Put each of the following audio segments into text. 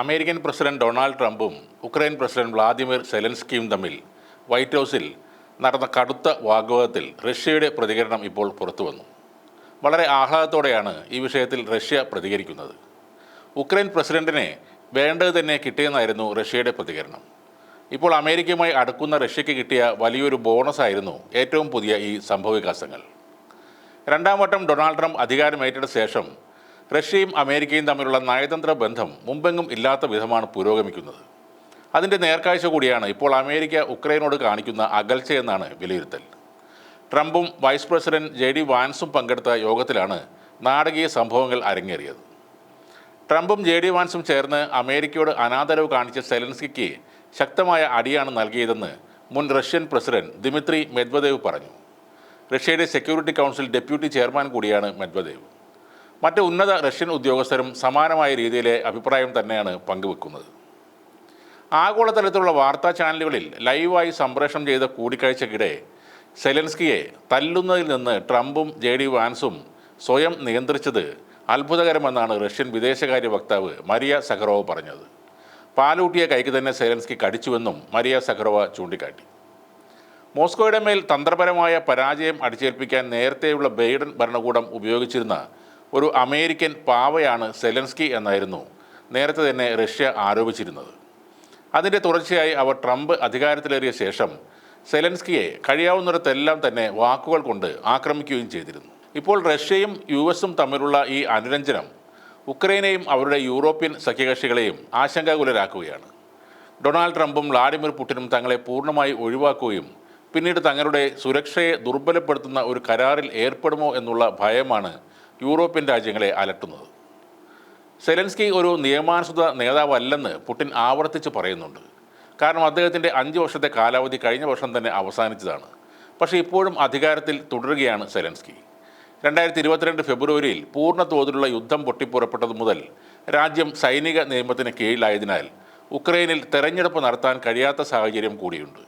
American president Donald ട്രംപും Ukraine president Vladimir സെലൻസ്കിയും തമ്മിൽ വൈറ്റ് ഹൗസിൽ നടന്ന കടുത്ത വാഗ്വാദത്തിൽ റഷ്യയുടെ പ്രതികരണം ഇപ്പോൾ പുറത്തുവന്നു. വളരെ ആഹ്ലാദത്തോടെയാണ് ഈ വിഷയത്തിൽ റഷ്യ പ്രതികരിക്കുന്നത്. ഉക്രൈൻ പ്രസിഡന്റിനെ വേണ്ടത് തന്നെ കിട്ടിയെന്നായിരുന്നു റഷ്യയുടെ പ്രതികരണം. ഇപ്പോൾ അമേരിക്കയുമായി അടുക്കുന്ന റഷ്യയ്ക്ക് കിട്ടിയ വലിയൊരു ബോണസ് ആയിരുന്നു ഏറ്റവും പുതിയ ഈ സംഭവവികാസങ്ങൾ. രണ്ടാം വട്ടം ഡൊണാൾഡ് ട്രംപ് അധികാരമേറ്റെടുത്ത ശേഷം റഷ്യയും അമേരിക്കയും തമ്മിലുള്ള നയതന്ത്ര ബന്ധം മുമ്പെങ്ങും ഇല്ലാത്ത വിധമാണ് പുരോഗമിക്കുന്നത്. അതിന്റെ നേർക്കാഴ്ച കൂടിയാണ് ഇപ്പോൾ അമേരിക്ക ഉക്രൈനോട് കാണിക്കുന്ന അകൽച്ചയെന്നാണ് വിലയിരുത്തൽ. ട്രംപും വൈസ് പ്രസിഡന്റ് ജെ ഡി വാൻസും പങ്കെടുത്ത യോഗത്തിലാണ് നാടകീയ സംഭവങ്ങൾ അരങ്ങേറിയത്. ട്രംപും ജെ ഡി വാൻസും ചേർന്ന് അമേരിക്കയോട് അനാദരവ് കാണിച്ച സെലൻസ്കിക്ക് ശക്തമായ അടിയാണ് നൽകിയതെന്ന് മുൻ റഷ്യൻ പ്രസിഡന്റ് ദിമിത്രി മെദ്വദേവ് പറഞ്ഞു. റഷ്യയുടെ സെക്യൂരിറ്റി കൗൺസിൽ ഡെപ്യൂട്ടി ചെയർമാൻ കൂടിയാണ് മെദ്വദേവ്. മറ്റ് ഉന്നത റഷ്യൻ ഉദ്യോഗസ്ഥരും സമാനമായ രീതിയിലെ അഭിപ്രായം തന്നെയാണ് പങ്കുവെക്കുന്നത്. ആഗോളതലത്തിലുള്ള വാർത്താ ചാനലുകളിൽ ലൈവായി സംപ്രേഷണം ചെയ്ത കൂടിക്കാഴ്ചക്കിടെ സെലൻസ്കിയെ തല്ലുന്നതിൽ നിന്ന് ട്രംപും ജെ ഡി വാൻസും സ്വയം നിയന്ത്രിച്ചത് അത്ഭുതകരമെന്നാണ് റഷ്യൻ വിദേശകാര്യ വക്താവ് മരിയ സഖറോവ് പറഞ്ഞത്. പാലൂട്ടിയ കൈക്ക് തന്നെ സെലൻസ്കി കടിച്ചുവെന്നും മരിയ സഖറോവ ചൂണ്ടിക്കാട്ടി. മോസ്കോയുടെ മേൽ തന്ത്രപരമായ പരാജയം അടിച്ചേൽപ്പിക്കാൻ നേരത്തെയുള്ള ബൈഡൻ ഭരണകൂടം ഉപയോഗിച്ചിരുന്ന ഒരു അമേരിക്കൻ പാവയാണ് സെലൻസ്കി എന്നായിരുന്നു നേരത്തെ തന്നെ റഷ്യ ആരോപിച്ചിരുന്നത്. അതിന്റെ തുടർച്ചയായി അവർ ട്രംപ് അധികാരത്തിലേറിയ ശേഷം സെലൻസ്കിയെ കഴിയാവുന്നിടത്തെല്ലാം തന്നെ വാക്കുകൾ കൊണ്ട് ആക്രമിക്കുകയും ചെയ്തിരുന്നു. ഇപ്പോൾ റഷ്യയും യു എസും തമ്മിലുള്ള ഈ അനുരഞ്ജനം ഉക്രൈനെയും അവരുടെ യൂറോപ്യൻ സഖ്യകക്ഷികളെയും ആശങ്കാകുലരാക്കുകയാണ്. ഡൊണാൾഡ് ട്രംപും വ്ളാഡിമിർ പുടിനും തങ്ങളെ പൂർണമായി ഒഴിവാക്കുകയും പിന്നീട് തങ്ങളുടെ സുരക്ഷയെ ദുർബലപ്പെടുത്തുന്ന ഒരു കരാറിൽ ഏർപ്പെടുമോ എന്നുള്ള ഭയമാണ് യൂറോപ്യൻ രാജ്യങ്ങളെ അലട്ടുന്നത്. സെലൻസ്കി ഒരു നിയമാനുസൃത നേതാവല്ലെന്ന് പുടിൻ ആവർത്തിച്ച് പറയുന്നുണ്ട്. കാരണം അദ്ദേഹത്തിന്റെ അഞ്ച് വർഷത്തെ കാലാവധി കഴിഞ്ഞ വർഷം തന്നെ അവസാനിച്ചതാണ്. പക്ഷേ ഇപ്പോഴും അധികാരത്തിൽ തുടരുകയാണ് സെലൻസ്കി. രണ്ടായിരത്തി ഇരുപത്തിരണ്ട് ഫെബ്രുവരിയിൽ പൂർണ തോതിലുള്ള യുദ്ധം പൊട്ടിപ്പുറപ്പെട്ടത് മുതൽ രാജ്യം സൈനിക നിയമത്തിന് കീഴിലായതിനാൽ ഉക്രൈനിൽ തെരഞ്ഞെടുപ്പ് നടത്താൻ കഴിയാത്ത സാഹചര്യം കൂടിയുണ്ട്.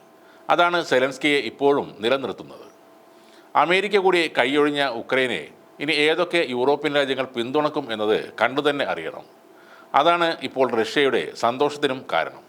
അതാണ് സെലൻസ്കിയെ ഇപ്പോഴും നിലനിർത്തുന്നത്. അമേരിക്ക കൂടി കൈയൊഴിഞ്ഞ ഉക്രൈനെ ഇനി ഏതൊക്കെ യൂറോപ്യൻ രാജ്യങ്ങൾ പിന്തുണക്കും എന്നത് കണ്ടു തന്നെ അറിയണം. അതാണ് ഇപ്പോൾ റഷ്യയുടെ സന്തോഷത്തിനും കാരണം.